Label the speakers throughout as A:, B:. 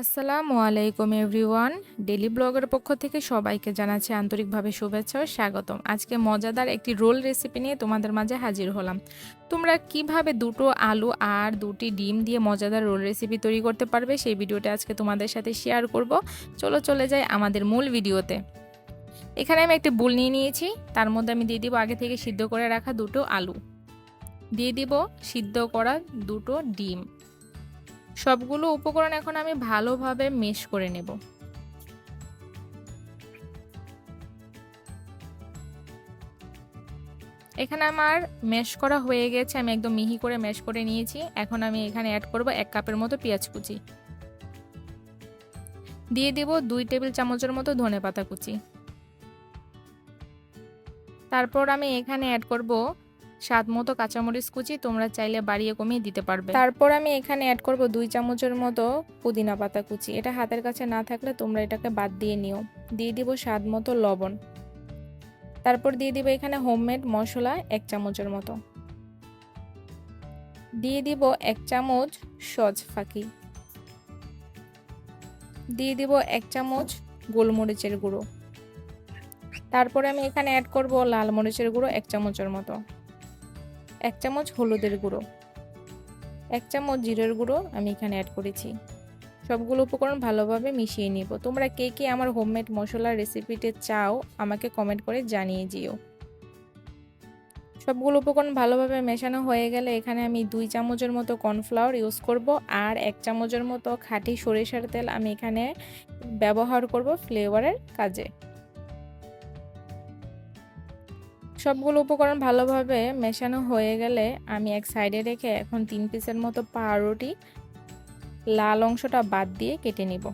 A: আসসালামু আলাইকুম, everyone. Daily ব্লগের পক্ষ থেকে সবাইকে জানাচ্ছি আন্তরিকভাবে শুভেচ্ছা ও স্বাগতম। আজকে মজাদার একটি রোল রেসিপি নিয়ে তোমাদের মাঝে হাজির হলাম। তোমরা কীভাবে দুটো আলু আর দুটি ডিম দিয়ে মজাদার রোল রেসিপি তৈরি করতে পারবে সেই ভিডিওটা আজকে তোমাদের সাথে শেয়ার করব। চলো, চলে যাই আমাদের মূল ভিডিওতে। এখানে আমি একটি বুল নিয়ে নিয়েছি। তার মধ্যে আমি দিয়ে দিব আগে থেকে সিদ্ধ করে রাখা দুটো আলু। দিয়ে দিব সিদ্ধ করা দুটো ডিম। সবগুলো উপকরণ এখন আমি ভালোভাবে মেশ করে নেব। এখানে আমার ম্যাশ করা হয়ে গেছে, আমি একদম মিহি করে ম্যাশ করে নিয়েছি। এখন আমি এখানে অ্যাড করব এক কাপের মতো পেঁয়াজ কুচি। দিয়ে দেব দুই টেবিল চামচের মতো ধনে পাতা কুচি। তারপর আমি এখানে অ্যাড করব স্বাদ মতো কাঁচামরিচ কুচি তোমরা চাইলে বাড়িয়ে কমিয়ে দিতে পারবে। তারপর আমি এখানে অ্যাড করব দুই চামচের মতো পুদিনা পাতা কুচি। এটা হাতের কাছে না থাকলে তোমরা এটাকে বাদ দিয়ে নিও। দিয়ে দিব স্বাদ মতো লবণ। তারপর দিয়ে দিব এখানে হোমমেড মশলা এক চামচের মতো। দিয়ে দিব এক চামচ সজ ফাঁকি। দিয়ে দিব এক চামচ গোলমরিচের গুঁড়ো। তারপরে আমি এখানে অ্যাড করব লাল মরিচের গুঁড়ো এক চামচের মতো। এক চামচ হলুদের গুঁড়ো, এক চামচ জিরের গুঁড়ো আমি এখানে অ্যাড করেছি। সবগুলো উপকরণ ভালোভাবে মিশিয়ে নিব। তোমরা কে কে আমার হোমমেড মশলার রেসিপিতে চাও আমাকে কমেন্ট করে জানিয়ে দিও। সবগুলো উপকরণ ভালোভাবে মেশানো হয়ে গেলে এখানে আমি দুই চামচের মতো কর্নফ্লাওয়ার ইউজ করব আর এক চামচের মতো খাঁটি সরিষার তেল আমি এখানে ব্যবহার করব ফ্লেভারের কাজে। সবগুলো উপকরণ ভালোভাবে মেশানো হয়ে গেলে আমি এক সাইডে রেখে এখন তিন পিসের মতো পাউরুটি লাল অংশটা বাদ দিয়ে কেটে নিব।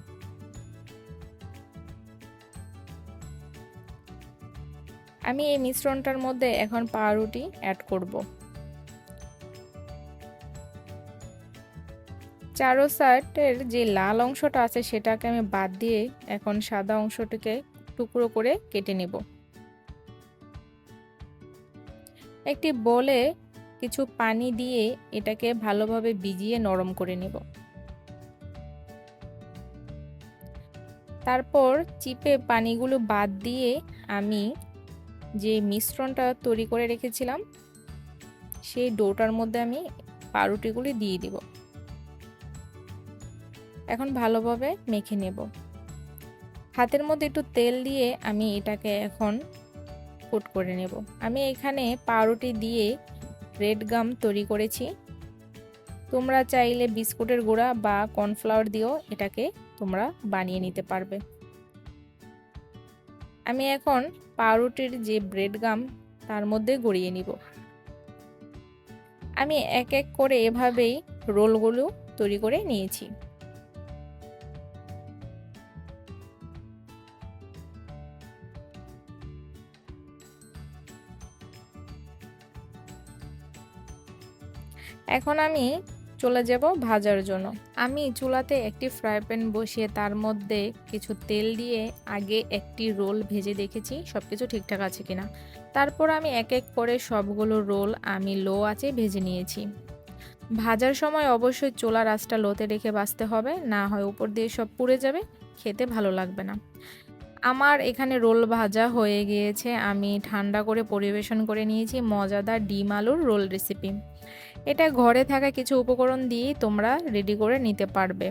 A: আমি এই মিশ্রণটার মধ্যে এখন পাউরুটি অ্যাড করব। চারো সাইডের যে লাল অংশটা আছে সেটাকে আমি বাদ দিয়ে এখন সাদা অংশটিকে টুকরো করে কেটে নেব। একটি বলে কিছু পানি দিয়ে এটাকে ভালোভাবে ভিজিয়ে নরম করে নেব। তারপর চিপে পানিগুলো বাদ দিয়ে আমি যে মিশ্রণটা তৈরি করে রেখেছিলাম, সেই ডোটার মধ্যে আমি পাউরুটিগুলি দিয়ে দিব। এখন ভালোভাবে মেখে নেব। হাতের মধ্যে একটু তেল দিয়ে আমি এটাকে এখন কোট করে নেব। আমি এখানে পাউরুটি দিয়ে রেড গাম তৈরি করেছি। তোমরা চাইলে বিস্কুটের গুঁড়া বা কর্নফ্লাওয়ার দিয়েও এটাকে তোমরা বানিয়ে নিতে পারবে। আমি এখন পাউরুটির যে ব্রেড গাম তার মধ্যে গড়িয়ে নিব। আমি এক এক করে এভাবেই রোলগুলো তৈরি করে নিয়েছি। এখন আমি চলে যাব ভাজার জন্য। আমি চুলাতে একটি ফ্রাই প্যান বসিয়ে তার মধ্যে কিছু তেল দিয়ে আগে একটি রোল ভেজে দেখেছি সব কিছু ঠিকঠাক আছে কিনা। তারপর আমি এক এক করে সবগুলো রোল আমি লো আছে ভেজে নিয়েছি। ভাজার সময় অবশ্যই চোলা রাসটা লোতে রেখে বাঁচতে হবে, না হয় উপর দিয়ে সব পুড়ে যাবে, খেতে ভালো লাগবে না। আমার এখানে রোল ভাজা হয়ে গিয়েছে, আমি ঠান্ডা করে পরিবেশন করে নিয়েছি মজাদার ডিম আলুর রোল রেসিপি। এটা ঘরে থাকা কিছু উপকরণ দিয়েই তোমরা রেডি করে নিতে পারবে।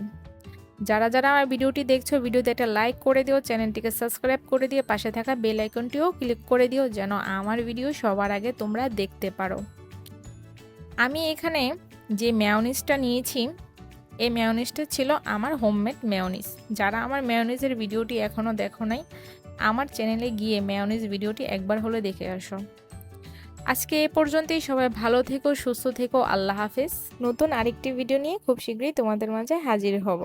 A: যারা যারা আমার ভিডিওটি দেখছ, ভিডিওতে একটা লাইক করে দিও, চ্যানেলটিকে সাবস্ক্রাইব করে দিয়ে পাশে থাকা বেল আইকনটিও ক্লিক করে দিও, যেন আমার ভিডিও সবার আগে তোমরা দেখতে পারো। আমি এখানে যে ম্যাওনিসটা নিয়েছি, এই ম্যাওনিসটা ছিল আমার হোমমেড ম্যাওনিস যারা আমার ম্যাওনিসের ভিডিওটি এখনও দেখো নাই, আমার চ্যানেলে গিয়ে ম্যাওনিস ভিডিওটি একবার হলে দেখে আসো। আজকে এ পর্যন্তই। সবাই ভালো থেকো, সুস্থ থেকো। আল্লাহ হাফেজ। নতুন আরেকটি ভিডিও নিয়ে খুব শীঘ্রই তোমাদের মাঝে হাজির হব।